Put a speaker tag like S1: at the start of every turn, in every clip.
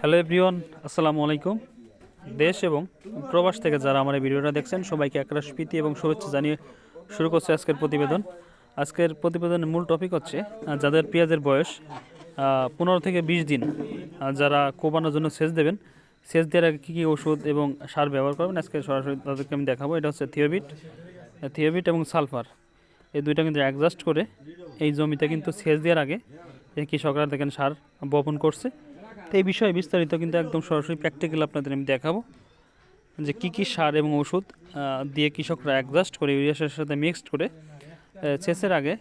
S1: Hello everyone, আসসালামু আলাইকুম। দেশ এবং প্রবাস থেকে যারা আমার এই ভিডিওটা দেখছেন, সবাইকে একরাশ প্রীতি এবং শুভেচ্ছা জানিয়ে শুরু করছে আজকের প্রতিবেদন। আজকের প্রতিবেদনের মূল টপিক হচ্ছে যাদের পেঁয়াজের বয়স পনেরো থেকে বিশ দিন যারা কোবানোর জন্য সেচ দেবেন, সেচ দেওয়ার আগে কী কী ওষুধ এবং সার ব্যবহার করবেন, আজকে সরাসরি তাদেরকে আমি দেখাবো। এটা হচ্ছে থিওবিট থিওবিট এবং সালফার এই দুইটা কিন্তু অ্যাডজাস্ট করে এই জমিতে কিন্তু সেচ দেওয়ার আগে এই কৃষকরা দেখেন সার বপন করছে। তো এই বিষয়ে বিস্তারিত কিন্তু একদম সরাসরি প্র্যাকটিক্যাল আপনাদের আমি দেখাবো যে কী কী সার এবং ওষুধ দিয়ে কৃষকরা অ্যাডজাস্ট করে ইউরিয়া সারের সাথে মিক্সড করে সেচের আগে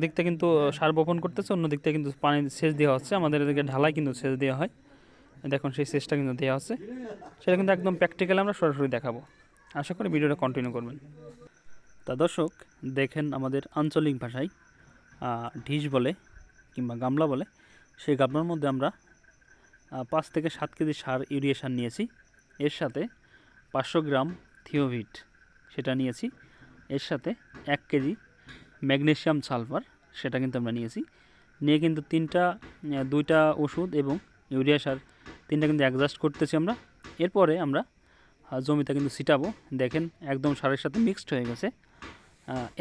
S1: থেকে কিন্তু সার বপন করতেছে অন্য কিন্তু পানি সেচ দেওয়া হচ্ছে। আমাদের এদিকে ঢালাই কিন্তু সেচ দেওয়া হয়। দেখুন সেই সেচটা কিন্তু দেওয়া হচ্ছে। সেটা কিন্তু একদম প্র্যাকটিক্যাল আমরা সরাসরি দেখাবো। আশা করি ভিডিওটা কন্টিনিউ করবেন। তা দর্শক, দেখেন আমাদের আঞ্চলিক ভাষায় ঢিস বলে কিংবা গামলা বলে, সেই গামলার মধ্যে আমরা পাঁচ থেকে সাত কেজি সার ইউরিয়া সার নিয়েছি। এর সাথে পাঁচশো গ্রাম থিওভিট সেটা নিয়েছি। এর সাথে এক কেজি ম্যাগনেশিয়াম সালফার সেটা কিন্তু আমরা নিয়েছি। নিয়ে কিন্তু তিনটা দুইটা ওষুধ এবং ইউরিয়া সার তিনটা কিন্তু অ্যাডজাস্ট করতেছি আমরা। এরপরে আমরা জমিতে কিন্তু ছিটাবো। দেখেন একদম সারের সাথে মিক্সড হয়ে গেছে।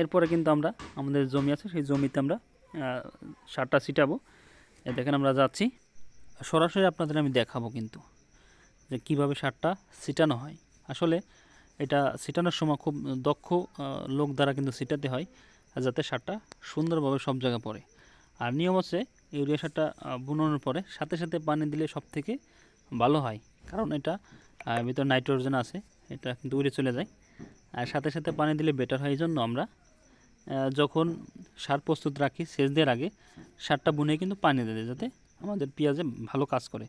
S1: এরপরে কিন্তু আমরা, আমাদের জমি আছে, সেই জমিতে আমরা সারটা ছিটাবো। দেখেন আমরা যাচ্ছি। সরাসরি আপনাদের আমি দেখাবো কিন্তু যে কীভাবে সারটা ছিটানো হয়। আসলে এটা ছিটানোর সময় খুব দক্ষ লোক দ্বারা কিন্তু ছিটাতে হয় যাতে সারটা সুন্দরভাবে সব জায়গায় পড়ে। আর নিয়ম হচ্ছে ইউরিয়া সারটা বুনানোর পরে সাথে সাথে পানি দিলে সব থেকে ভালো হয়। কারণ এটা ভিতরে নাইট্রোজেন আছে, এটা কিন্তু উড়ে চলে যায়। আর সাথে সাথে পানি দিলে বেটার হয় এই জন্য আমরা যখন সার প্রস্তুত রাখি, সেচ দেওয়ার আগে সারটা বুনে কিন্তু পানি দিয়ে যাতে আমাদের পেঁয়াজে ভালো কাজ করে।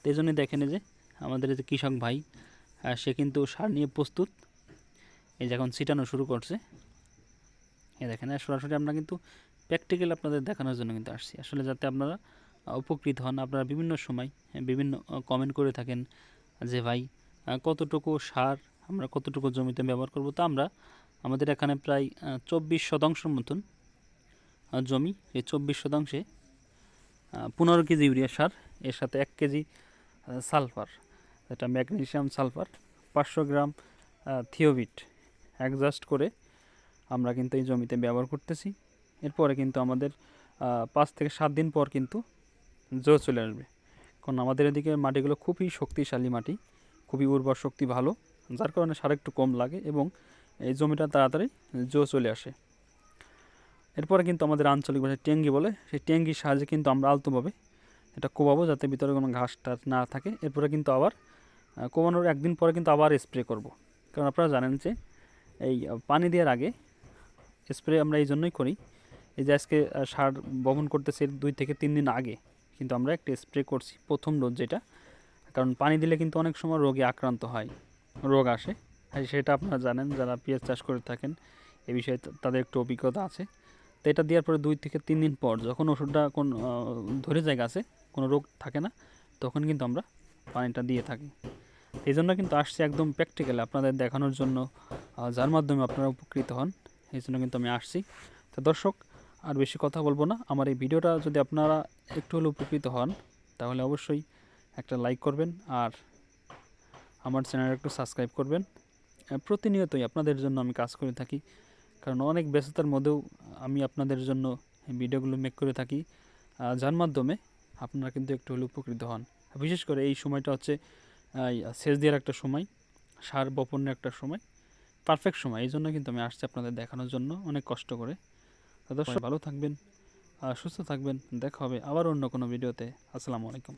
S1: তো এই জন্যই দেখেন যে আমাদের যে কৃষক ভাই সে কিন্তু সার নিয়ে প্রস্তুত। এই যে এখন ছিটানো শুরু করছে। এ দেখেন সরাসরি আমরা কিন্তু প্র্যাকটিক্যাল আপনাদের দেখানোর জন্য কিন্তু আসছি। আসলে যাতে আপনারা উপকৃত হন, আপনারা বিভিন্ন সময় বিভিন্ন কমেন্ট করে থাকেন যে ভাই কতটুকু সার, আমরা কতটুকু জমিতে ব্যবহার করব। তা আমরা আমাদের এখানে প্রায় চব্বিশ শতাংশের মতন জমি, এই চব্বিশ শতাংশে পনেরো কেজি ইউরিয়া সার, এর সাথে এক কেজি সালফার এটা ম্যাগনেসিয়াম সালফার, পাঁচশো গ্রাম থিওবিট। অ্যাডজাস্ট করে আমরা কিন্তু এই জমিতে ব্যবহার করতেছি। এরপরে কিন্তু আমাদের পাঁচ থেকে সাত দিন পর কিন্তু জো চলে আসবে। কারণ আমাদের এদিকে মাটিগুলো খুবই শক্তিশালী মাটি, খুবই উর্বর শক্তি ভালো, যার কারণে সার একটু কম লাগে এবং এই জমিটা তাড়াতাড়ি জো চলে আসে। এরপরে কিন্তু আমাদের আঞ্চলিক ভাষায় টেঙ্গি বলে, সেই টেঙ্গির সাহায্যে কিন্তু আমরা আলতোভাবে এটা কোবাবো যাতে ভিতরে কোনো ঘাস টাস না থাকে। এরপরে কিন্তু আবার কোবানোর একদিন পরে কিন্তু আবার স্প্রে করব। কারণ আপনারা জানেন যে এই পানি দেওয়ার আগে স্প্রে আমরা এই জন্যই করি, এই যে আজকে সার বপন করতেছে দুই থেকে তিন দিন আগে কিন্তু আমরা একটা স্প্রে করছি প্রথম ডোজ যেটা। কারণ পানি দিলে কিন্তু অনেক সময় রোগে আক্রান্ত হয়, রোগ আসে। সেটা আপনারা জানেন, যারা পেঁয়াজ চাষ করে থাকেন, এ বিষয়ে তাদের একটু অভিজ্ঞতা আছে। তো এটা দেওয়ার পরে দুই থেকে তিন দিন পর যখন ওষুধটা কোন ধরে যায় গাছে কোনো রোগ থাকে না, তখন কিন্তু আমরা পানিটা দিয়ে থাকি। এই জন্য কিন্তু আসছে একদম প্র্যাকটিক্যাল আপনাদের দেখানোর জন্য যার মাধ্যমে আপনারা উপকৃত হন এই জন্য কিন্তু আমি আসছি। তো দর্শক, আর বেশি কথা বলব না, আমার এই ভিডিওটা যদি আপনারা একটু হলেও উপকৃত হন, তাহলে অবশ্যই একটা লাইক করবেন আর আমার চ্যানেল একটু সাবস্ক্রাইব করবেন। প্রতিনিয়তই আপনাদের জন্য আমি কাজ করে থাকি। কারণ অনেক ব্যস্ততার মধ্যেও আমি আপনাদের জন্য ভিডিওগুলো মেক করে থাকি। যার মাধ্যমে আপনারা কিন্তু একটু হলে উপকৃত হন। বিশেষ করে এই সময়টা হচ্ছে সেচ দেওয়ার একটা সময়, সার বপনের একটা সময় পারফেক্ট সময়। এই জন্য কিন্তু আমি আসছি আপনাদের দেখানোর জন্য, অনেক কষ্ট করে। দর্শক, ভালো থাকবেন সুস্থ থাকবেন, দেখা হবে আবার অন্য কোনো ভিডিওতে। আসসালামু আলাইকুম।